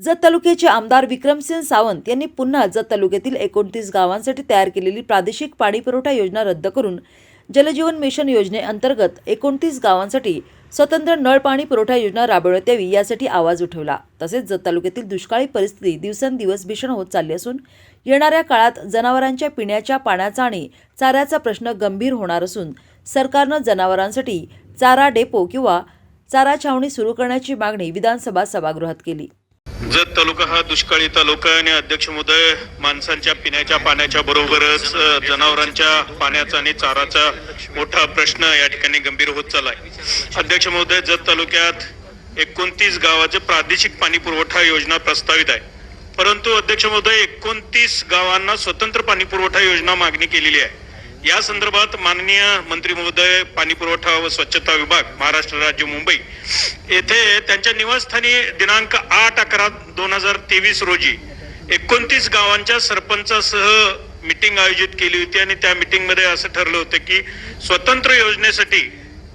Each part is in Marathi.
जत तालुक्याचे आमदार विक्रमसिंह सावंत यांनी पुन्हा जत तालुक्यातील एकोणतीस गावांसाठी तयार केलेली प्रादेशिक पाणीपुरवठा योजना रद्द करून जलजीवन मिशन योजनेअंतर्गत एकोणतीस गावांसाठी स्वतंत्र नळ पाणी पुरवठा योजना राबवण्यात यावी यासाठी आवाज उठवला. तसेच जत तालुक्यातील दुष्काळी परिस्थिती दिवसेंदिवस भीषण होत चालली असून येणाऱ्या काळात जनावरांच्या पिण्याच्या पाण्याचा आणि चाऱ्याचा प्रश्न गंभीर होणार असून सरकारनं जनावरांसाठी चारा डेपो किंवा चारा छावणी सुरू करण्याची मागणी विधानसभा सभागृहात केली. जत तालुका हा दुष्काळी तालुका आहे आणि अध्यक्ष महोदय माणसांच्या पिण्याच्या पाण्याच्या बरोबरच जनावरांच्या पाण्याचा आणि चाराचा मोठा प्रश्न या ठिकाणी गंभीर होत चाललाय. अध्यक्ष महोदय जत तालुक्यात एकोणतीस गावाचे प्रादेशिक पाणी पुरवठा योजना प्रस्तावित आहे. परंतु अध्यक्ष महोदय एकोणतीस गावांना स्वतंत्र पाणी पुरवठा योजना मागणी केलेली आहे. या संदर्भात माननीय मंत्री महोदय पाणी पुरवठा व स्वच्छता विभाग महाराष्ट्र राज्य मुंबई येथे त्यांच्या निवासस्थानी दिनांक आठ अकरा दोन हजार तेवीस रोजी एकोणतीस गावांच्या सरपंचासह मिटिंग आयोजित केली होती आणि त्या मिटिंगमध्ये असं ठरलं होतं की स्वतंत्र योजनेसाठी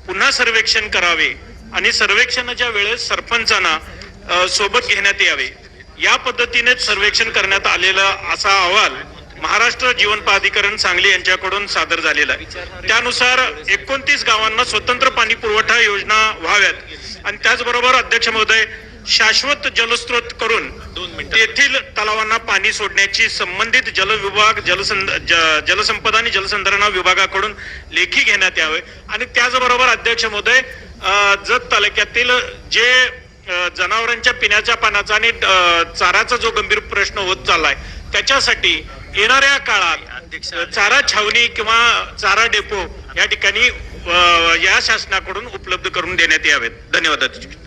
पुन्हा सर्वेक्षण करावे आणि सर्वेक्षणाच्या वेळेस सरपंचांना सोबत घेण्यात यावे. या पद्धतीनेच सर्वेक्षण करण्यात आलेला असा अहवाल महाराष्ट्र जीवन प्राधिकरण सांगली यांच्याकडून सादर झालेला आहे. त्यानुसार एकोणतीस गावांना स्वतंत्र पाणी पुरवठा योजना व्हाव्यात. आणि त्याचबरोबर अध्यक्ष महोदय शाश्वत जलस्रोत करून तेथील तलावांना पाणी सोडण्याची संबंधित जल विभाग जलसंध जलसंपदा आणि जलसंधारण विभागाकडून लेखी घेण्यात यावे. आणि त्याचबरोबर अध्यक्ष महोदय जत तालुक्यातील जे जनावरांच्या पिण्याच्या पाण्याचा आणि चाराचा जो गंभीर प्रश्न होत चाललाय त्याच्यासाठी येणाऱ्या काळात चारा छावणी किंवा चारा डेपो या ठिकाणी या शासनाकडून उपलब्ध करून देण्यात यावेत. धन्यवाद अध्यक्ष